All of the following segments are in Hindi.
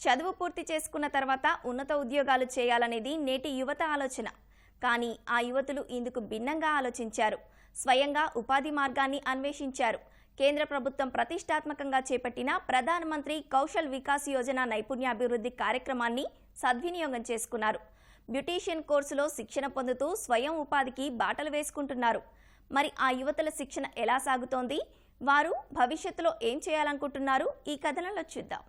చదువు పూర్తి చేసుకున్న తర్వాత ఉన్నత ఉద్యోగాలు చేయాలనేది నేటి యువత ఆలోచన. కానీ ఆ యువతులు ఇందుకు భిన్నంగా ఆలోచించారు. స్వయంగా ఉపాధి మార్గాన్ని అన్వేషించారు. కేంద్ర ప్రభుత్వం ప్రతిష్టాత్మకంగా చేపట్టిన ప్రధానమంత్రి కౌశల్ వికాస్ యోజన నైపుణ్యాభివృద్ధి కార్యక్రమాన్ని సద్వినియోగం చేసుకున్నారు. బ్యూటీషియన్ కోర్సులో శిక్షణ పొందుతూ స్వయం ఉపాధికి బాటలు వేసుకుంటున్నారు. మరి ఆ యువతుల శిక్షణ ఎలా సాగుతోంది? వారు భవిష్యత్తులో ఏం చేయాలనుకుంటున్నారు? ఈ కథనంలో చూద్దాం.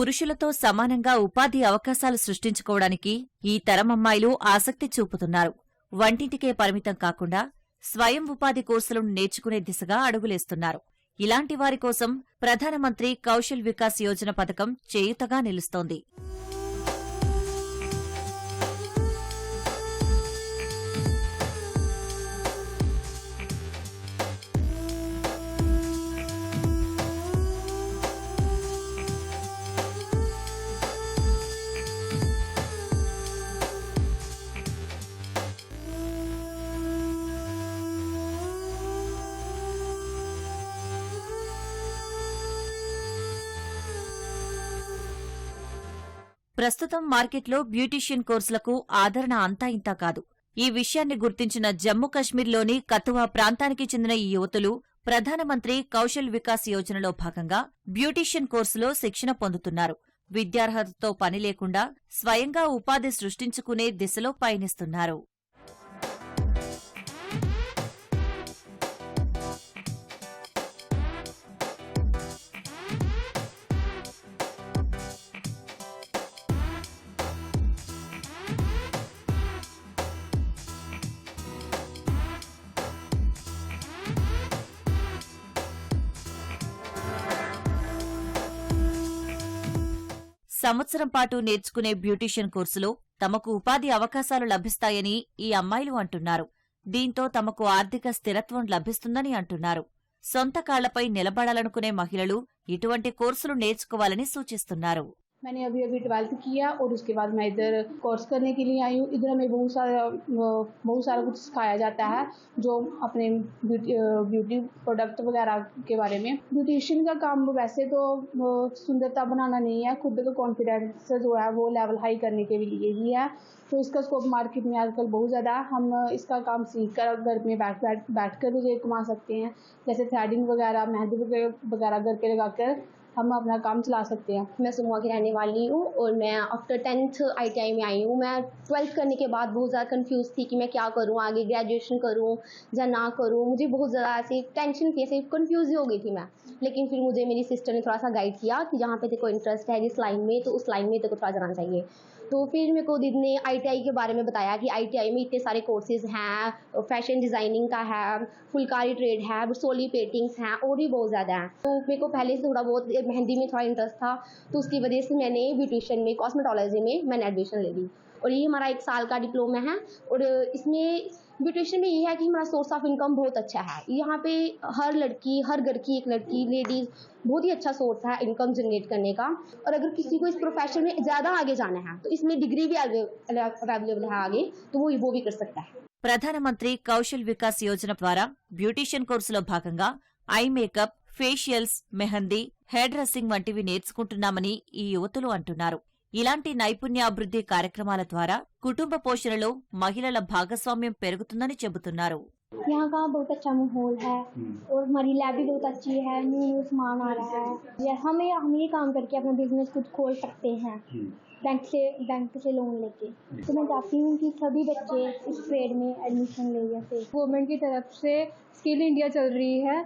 పురుషులతో సమానంగా ఉపాధి అవకాశాలు సృష్టించుకోవడానికి ఈ తరం అమ్మాయిలు ఆసక్తి చూపుతున్నారు. వంటింటికే పరిమితం కాకుండా స్వయం ఉపాధి కోర్సులను నేర్చుకునే దిశగా అడుగులేస్తున్నారు. ఇలాంటి వారి కోసం ప్రధానమంత్రి కౌశల్ వికాస్ యోజన పథకం చేయుతగా నిలుస్తోంది. ప్రస్తుతం మార్కెట్లో బ్యూటీషియన్ కోర్సులకు ఆదరణ అంతా ఇంతా కాదు. ఈ విషయాన్ని గుర్తించిన జమ్మూ కశ్మీర్లోని కతువా ప్రాంతానికి చెందిన ఈ యువతులు ప్రధానమంత్రి కౌశల్ వికాస్ యోజనలో భాగంగా బ్యూటీషియన్ కోర్సులో శిక్షణ పొందుతున్నారు. విద్యార్హతతో పని లేకుండా స్వయంగా ఉపాధి సృష్టించుకునే దిశలో పయనిస్తున్నారు. సంవత్సరం పాటు నేర్చుకునే బ్యూటీషియన్ కోర్సులో తమకు ఉపాధి అవకాశాలు లభిస్తాయని ఈ అమ్మాయిలు అంటున్నారు. దీంతో తమకు ఆర్థిక స్థిరత్వం లభిస్తుందని అంటున్నారు. సొంత కాళ్ళపై నిలబడాలనుకునే మహిళలు ఇటువంటి కోర్సులు నేర్చుకోవాలని సూచిస్తున్నారు. मैंने अभी अभी ट्वेल्थ किया और उसके बाद मैं इधर कोर्स करने के लिए आई हूँ। इधर हमें बहुत सारा बहुत सारा कुछ सिखाया जाता है, जो अपने ब्यूटी ब्यूटी प्रोडक्ट वगैरह के बारे में। ब्यूटिशियन का काम वैसे तो सुंदरता बनाना नहीं है, खुद का कॉन्फिडेंस जो है, वो लेवल हाई करने के लिए ही है। तो इसका स्कोप मार्केट में आजकल बहुत ज़्यादा है हम इसका काम सीख कर घर में बैठ बैठ बैठ कर कमा सकते हैं। जैसे थ्रेडिंग वगैरह, मेहंदी वगैरह घर पे लगा कर हम अपना काम चला सकते हैं। मैं सुबह की रहने वाली हूँ और मैं आफ्टर टेंथ आईटीआई में आई हूँ। मैं ट्वेल्थ करने के बाद बहुत ज़्यादा कंफ्यूज थी कि मैं क्या करूँ, आगे ग्रेजुएशन करूँ या ना करूँ। मुझे बहुत ज़्यादा ऐसी टेंशन थी ऐसे कन्फ्यूज़ ही गई थी मैं। लेकिन फिर मुझे मेरी सिस्टर ने थोड़ा सा गाइड किया कि जहाँ पे देखो इंटरेस्ट है जिस लाइन में तो उस लाइन में देखो थोड़ा जाना चाहिए। तो फिर मेरे को दीदी ने आईटीआई के बारे में बताया कि आईटीआई में इतने सारे कोर्सेज हैं फ़ैशन डिज़ाइनिंग का है, फुलकारी ट्रेड है सोली पेंटिंग्स हैं, और भी बहुत ज़्यादा हैं। तो मेरे को पहले से थोड़ा बहुत मेहंदी में थोड़ा इंटरेस्ट था तो उसकी वजह से मैंने ब्यूटिशियन में कॉस्मेटोलॉजी में मैंने एडमिशन ले ली। और ये हमारा एक साल का डिप्लोमा है, और इसमें ब्यूटिशियन में ये है कि हमारा सोर्स ऑफ इनकम बहुत अच्छा है यहाँ पे हर लड़की हर घर की एक लड़की लेडीज़ बहुत ही अच्छा सोर्स है इनकम जनरेट करने का और अगर किसी को इस प्रोफेशन में ज़्यादा आगे जाना है तो इसमें डिग्री भी अवेलेबल है आगे तो वो वो भी कर सकता है ప్రధానమంత్రి కౌశల్ వికాస్ యోజన ద్వారా బ్యూటీషియన్ కోర్సులో భాగంగా eye makeup facials mehndi hair dressing వంటివి నేర్చుకుంటున్నామని ఈ యువతులు అంటున్నారు ఇలాంటి నైపుణ్యాభివృద్ధి కార్యక్రమాల ద్వారా కుటుంబ పోషణలో మహిళల భాగస్వామ్యం పెరుగుతుందని చెబుతున్నారు यहाँ का बहुत अच्छा माहौल है और हमारी लैब भी बहुत अच्छी है न्यू न्यू सामान आ रहा है या हमें हम ये काम करके अपना बिजनेस खुद खोल सकते हैं बैंक से बैंक से लोन लेके तो मैं चाहती हूँ कि सभी बच्चे इस ट्रेड में एडमिशन ले जैसे गवर्नमेंट की तरफ से स्किल इंडिया चल रही है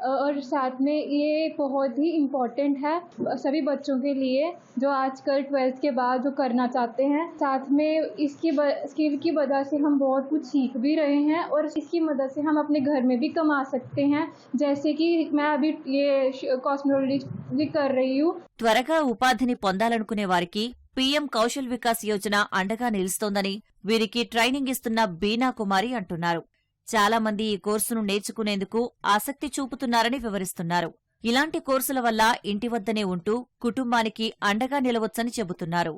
और साथ में ये बहुत ही इम्पोर्टेंट है सभी बच्चों के लिए जो आजकल ट्वेल्थ के बाद जो करना चाहते हैं साथ में इसकी स्किल की वजह से हम बहुत कुछ सीख भी रहे हैं और इसकी मदद से हम अपने घर में भी कमा सकते हैं जैसे कि मैं अभी ये कॉस्मेटोलॉजी कर रही हूँ త్వరగా ఉపాధిని పొందాలనుకునే వారికి పీఎం కౌశల్ వికాస్ యోజన అండగా నిలుస్తోందని వీరికి ట్రైనింగ్ ఇస్తున్న బీనా కుమారి అంటున్నారు చాలా మంది ఈ కోర్సును నేర్చుకునేందుకు ఆసక్తి చూపుతున్నారని వివరిస్తున్నారు. ఇలాంటి కోర్సుల వల్ల ఇంటి వద్దనే ఉంటూ కుటుంబానికి అండగా నిలవచ్చని చెబుతున్నారు.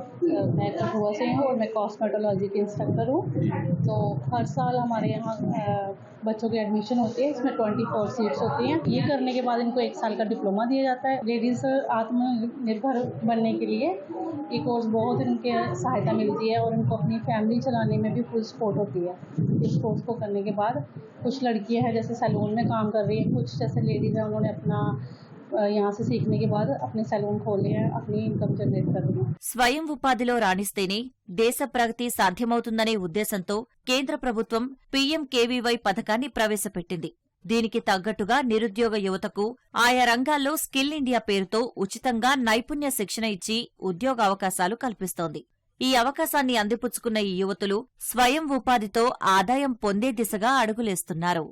अ, मैं कठुआ से हूँ और मैं कॉस्मेटोलॉजी की इंस्ट्रक्टर हूँ। तो हर साल हमारे यहाँ बच्चों की एडमिशन होती है इसमें ट्वेंटी फोर सीट्स होती हैं। ये करने के बाद इनको एक साल का डिप्लोमा दिया जाता है। लेडीज़ आत्मनिर्भर बनने के लिए ये कोर्स बहुत इनके सहायता मिलती है और इनको अपनी फैमिली चलाने में भी फुल सपोर्ट होती है। इस कोर्स को करने के बाद कुछ लड़कियाँ हैं जैसे सैलून में काम कर रही हैं कुछ जैसे लेडीज़ हैं उन्होंने अपना यहाँ से सीखने के बाद अपने सैलून खोले हैं अपनी इनकम जनरेट कर रही हैं స్వయం ఉపాధిలో రాణిస్తేనే దేశ ప్రగతి సాధ్యమవుతుందనే ఉద్దేశంతో కేంద్ర ప్రభుత్వం పీఎంకేవీవై పథకాన్ని ప్రవేశపెట్టింది దీనికి తగ్గట్టుగా నిరుద్యోగ యువతకు ఆయా రంగాల్లో స్కిల్ ఇండియా పేరుతో ఉచితంగా నైపుణ్య శిక్షణ ఇచ్చి ఉద్యోగ అవకాశాలు కల్పిస్తోంది ఈ అవకాశాన్ని అందిపుచ్చుకున్న ఈ యువతులు స్వయం ఉపాధితో ఆదాయం పొందే దిశగా అడుగులేస్తున్నారు